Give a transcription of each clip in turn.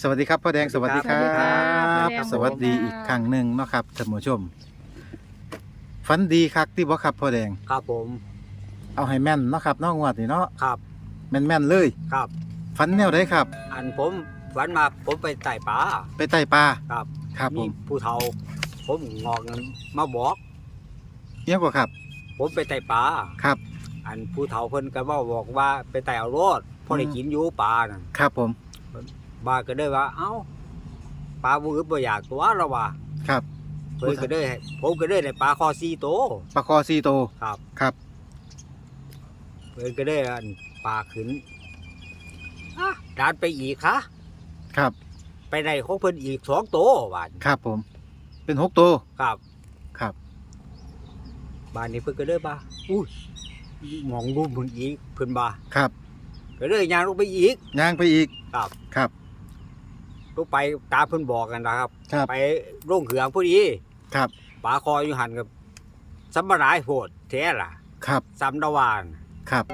สวัสดีครับพ่อแดงสวัสดีครัสวัสดีครับบสวัสดีอีกครั้งหนึ่งเนาะครับท่านผู้ชมฝันดีคักที่บ่ครับพ่อแดงครับผมเอาให้แม่นเนาะครับเนอกงวดนี่เนาะครับแม่นแม่นๆเลยครับ ฝันแนวไดครับ อันผมวันมาผมไปไต่ป่าไปใต้ปลาครับครับผมีมผู้เฒ่า ผมงอกเงินมาบอกเอียงกว่าครับผมไปไต่ป่าครับ อันผู้เฒ่าเพิ่นก็มาบอกว่าไปไต่เอารถพอได้อืม กินอยู่ป่านั่นครับผม บ้าก็ได้ว่า เอ้าปลาบ่อึดบ่อยากตัวเราว่าครับเพิ่นก็ได้ผมก็ได้ได้ปลาคอซีโตว ปลาคอซีโตครับ ครับเพิ่นก็ได้อันปลาขึ้นอะดานไปอีกคะครับไปได้ของเพิ่นอีกสองตัวว่าครับผม เป็นหกตัว ครับครับบ้านนี้เพิ่นก็เลยบ่าอุ้ยมองรูปเพิ่นอีกเพิ่นบ่าครับก็เลยย่างลงไปอีก ย่างไปอีกครับ ครับ ลงไปตามเพิ่นบอกกันนะครับ ครับ ไปโรงเขืองพอดีครับ ปลาคออยู่หันกับสัมบรายโพดแท้ล่ะครับซ้ำดาวานครับ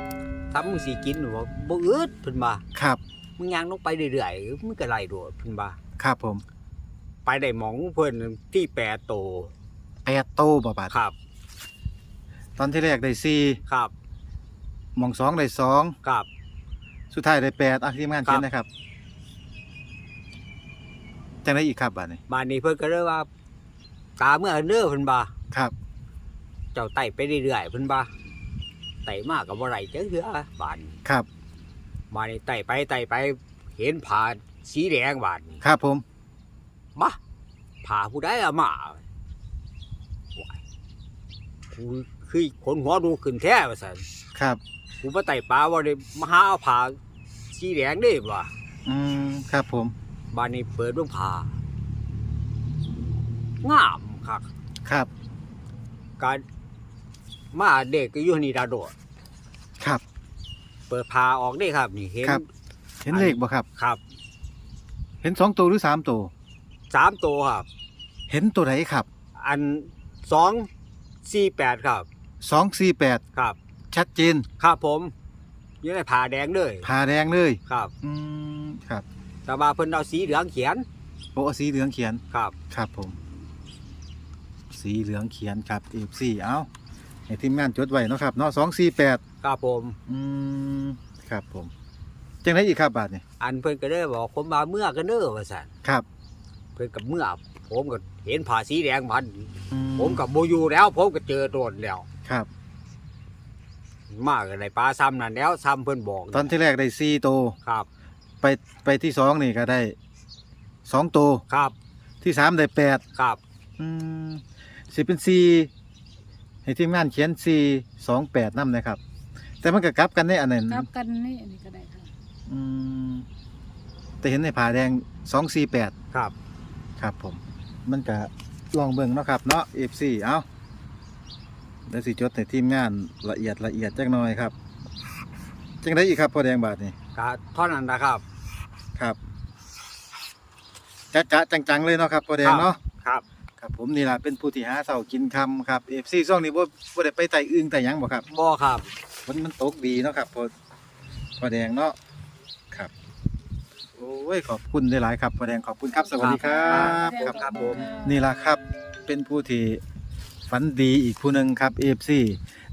ซ้ำมึงสิกินบ่บ่อึดเพิ่นบ่าครับมึงย่างลงไปเรื่อยๆมึงก็ไล่โดดเพิ่นบ่าครับผมไปได้หมองเพิ่นที่แปดโตแปดโตบ่บาดครับ ตอนที่แรกได้สี่ครับหมองสองได้สองครับ สุดท้ายได้แปดอะทีมงานครับเขียนนะครับ จังได้อีกครับบาดนี้บ้านนี้เพิ่นก็เลยว่า ตาเมื่อเด้อเพิ่นบ่าครับ เจ้าไต่ไปเรื่อยๆเพิ่นบ่าไต่มากกับบ่ไรจังเถื่อบ้านครับมานี่ไต่ไปไต่ไปเห็นผาสีแดงบาดนี่ครับผม มาผาผู้ใดอะมาว้ายกูคือขนหัวดูขึ้นแท้ว่าซั่นครับ กูมาไต่ปลาว่าได้มาหาเอาผาสีแดงเด้บ่อืม ครับผม บ้านนี้เปิดเรื่องผางามครับครับ การมาเด็กก็อยู่นี่ดาโดดครับ เปิดผาออกได้ครับ นี่เห็นครับ เห็นเลขบ่ครับ ครับเห็นสองตัวหรือสามตัวสามตัวครับ เห็นตัวไหนครับอันสองสี่แปดครับ สองสี่แปดครับ ชัดเจนครับผมอยังได้ผ่าแดงเลยผ่าแดงเลย ครับ อืมครับ แต่ว่าเพิ่นเอาสีเหลืองเขียนโอ้สีเหลืองเขียนครับ ครับผม สีเหลืองเขียนครับเอฟซีเอาให้ทีมงานจดไว้เนาะครับเนาะสองสี่แปดครับผม อืมครับผมจังไรอีกครับบาทนี่อันเพิ่นก็ได้บอกผมมาเมื่อกันเด้อว่าซั่นครับ เพิ่นกับเมื่อผมก็เห็นผ่าสีแดงพัน อืผมกับโบอยู่แล้ว ผมก็เจอโดนแล้ว ครับ มากอะไรปลาซ้ำนั่นแล้วซ้ำเพิ่นบอกตอนที่แรกได้สี่ตัวครับ ไปไปที่สองนี่ก็ได้สองตัวครับที่สามได้แปดครับอืมสิเป็นสี่ให้ทีมงานเขียนสี่สองแปดนำนะครับ แต่มันก็กลับกันในอันนั้นกลับกันนี่อันนี้ก็ได้ค่ะอืมแต่เห็นในผาแดงสองสี่แปดครับครับผม มันก็ลองเบิ่งเนาะครับเนาะเอฟซีเอาเดี๋ยวสิจดในทีมงานละเอียดละเอียดจักหน่อยครับจังได้อีกครับพอแดงบาทนี่ ก็เท่านั้นนะครับครับจะจะจังๆเลยเนาะครับพอแดงเนาะครับ ครับผมนี่แหละเป็นผู้ที่หาเสากินคำครับเอฟซีช่วงนี้บ่บ่ได้ไปไต่อึงแต่หยังบ่ครับบ่ครับฝนมันตกดีเนาะครับพอพอแดงเนาะครับ โอ้ยขอบคุณหลายๆครับพอแดงขอบคุณครับสวัสดีครับครับครับผม นี่ล่ะครับเป็นผู้ที่ฝันดีอีกผู้หนึ่งครับเอฟซี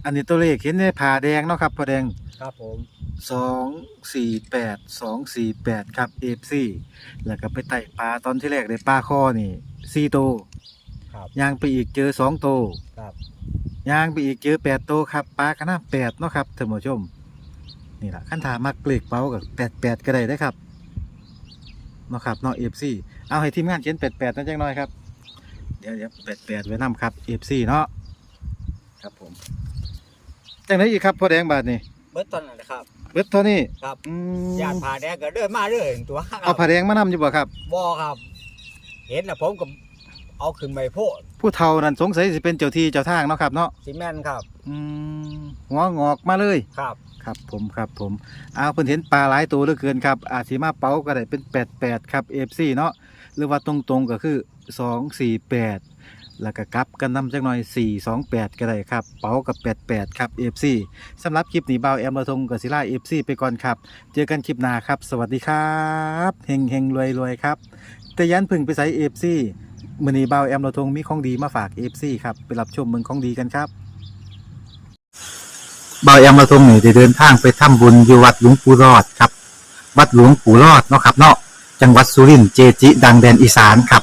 อันนี้ตัวเลขเห็นในผ่าแดงเนาะครับพอแดง ครับผมสองสี่แปดสองสี่แปดครับเอฟซีแล้วก็ไปไต่ปลาตอนที่แรกได้ปลาคอนี่สี่โตวครับย่างไปอีกเจอสองโตวครับย่างไปอีกเจอแปดโตวครับปลาคณะแปดเนาะครับท่านผู้ชม นี่แหละขั้นถามักเกล็กเป้ากับแปดแปดก็ได้ได้อครับเนาะครับเนาะเอฟซีเอาให้ทีมงานเขียนแปดแปดนั่นจังหน่อยครับเดี๋ยวเดี๋ยวแปดแปดไว้นำครับเอฟซีเนาะครับผมจังไดอีกครับพ่อแดงบาทนี่ เบิดตอนนั้นนะครับ เบิดเท่านี้ครับอืมญาติผ่าแดงก็เดินมาเรื่อยตัวครับเอาผ้าแดงมานำอยู่บ่ครับ บ่ครับ เห็นแล้วผมก็เอาขึ้นไปโพดผู้เฒ่านั้นสงสัยสิเป็นเจ้าที่เจ้าทางเนาะครับเนาะซีเมนครับ อืมหัวงอกมาเลย ครับ ครับผมครับผมเอาเพิ่นเห็นปลาหลายตัวเหลือเกินครับ อาจสิมาเป๋าก็ได้เป็น 88 ครับ FC เนาะหรือว่าตรงๆก็คือ 248 แล้วก็กลับกันนำจักหน่อย 428 ก็ได้ครับ เป๋ากับ 88 ครับ FC สำหรับคลิปนี้เบาแอมระทงกับศิลา FC ไปก่อนครับ เจอกันคลิปหน้าครับ สวัสดีครับเฮงเฮงรวยรวยครับ แต่ยันพึ่งไปใส่ FC มือนี้เบาแอมระทงมีของดีมาฝาก FC ครับไปรับชมเมืองของดีกันครับเบาแอมระทงนี่ได้เดินทางไปทำบุญอยู่วัดหลวงปู่รอดครับ วัดหลวงปู่รอดเนาะครับเนาะจังหวัดสุรินทร์เจจิ ดังแดนอีสานครับ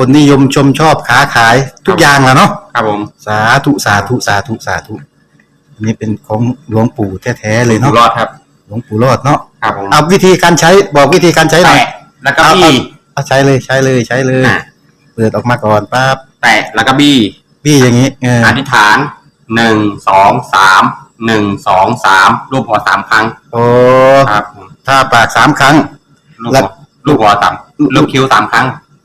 คนนิยมชมชอบค้าขายทุกอย่างแหล้วเนาะครับผมสาธุสาธุสาธุสาธุอันนี้เป็นของหลวงปู่แท้ๆเลยอยู่เนาะรอดครับหลวงปู่รอดเนาะครับผมเอาวิธีการใช้บอกวิธีการใช้หน่อยแตะแล้วก็บี้เอาใช้เลยใช้เลยใช้เลย อะเปิดออกมาก่อนปั๊บแตะแล้วก็บี้พี่อย่างนี้เอออธิษฐานหนึ่งสองสามหนึ่งสองสามรูปหัวสามครั้งโอ้ครับผมถ้าปากสามครั้ง ลูกแล้หัวว ลูกหัวสามลูกคิ้วสามครั้ง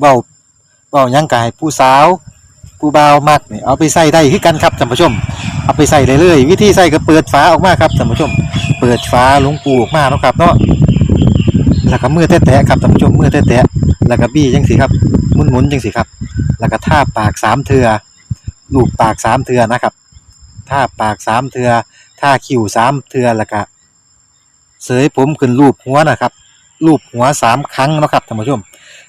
เบาเบาหยังกายผู้สาว ผู้บ่าวมักนี่เอาไปใส่ได้คือกันครับท่านผู้ชม เอาไปใส่ได้เลย วิธีใส่ก็เปิดฝาออกมาครับท่านผู้ชม เปิดฝาหลวงปูออกมาเนาะครับเนาะแล้วก็มือแตะๆครับท่านผู้ชมมือแตะๆแล้วก็บี้จังสิครับหมุนๆจังสิครับ แล้วก็ท่าปากสามเทือลูบปากสามเทือนะครับท่าปากสามเทือท่าคิ้วสามเทือแล้วก็เสยผมขึ้นรูปหัวนะครับรูปหัวสามครั้งเนาะครับท่านผู้ชม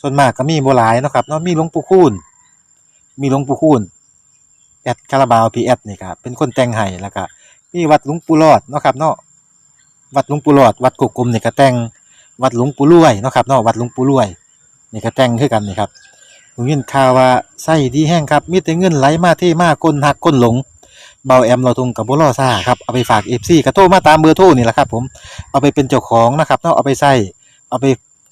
ส่วนมากก็มีโบ่หลายเนาะครับเนาะมีหลวงปู่คูณมีหลวงปู่คูณแอดคาราบาวพีแอดนี่ครับเป็นคนแต่งให้แล้วก็มีมีวัดหลวงปู่รอดเนาะครับเนาะวัดหลวงปู่รอด วัดกกกลมนี่ก็แต่งวัดหลวงปู่รวยเนาะครับเนาะวัดหลวงปู่รวยนี่ก็แต่งคือกันนี่ครับผมยินข่าวว่าไส้ดีแห้งครับมีแต่เงินไหลมาเท่มากก้นหักก้นหลงเบาแอมเราทงกับบ่รอซ่าครับเอาไปฝาก FC ก็โทรมาตามเบอร์โทรนี่แหละครับผมเอาไปเป็นเจ้าของนะครับเนาะเอาไปใส่เอาไป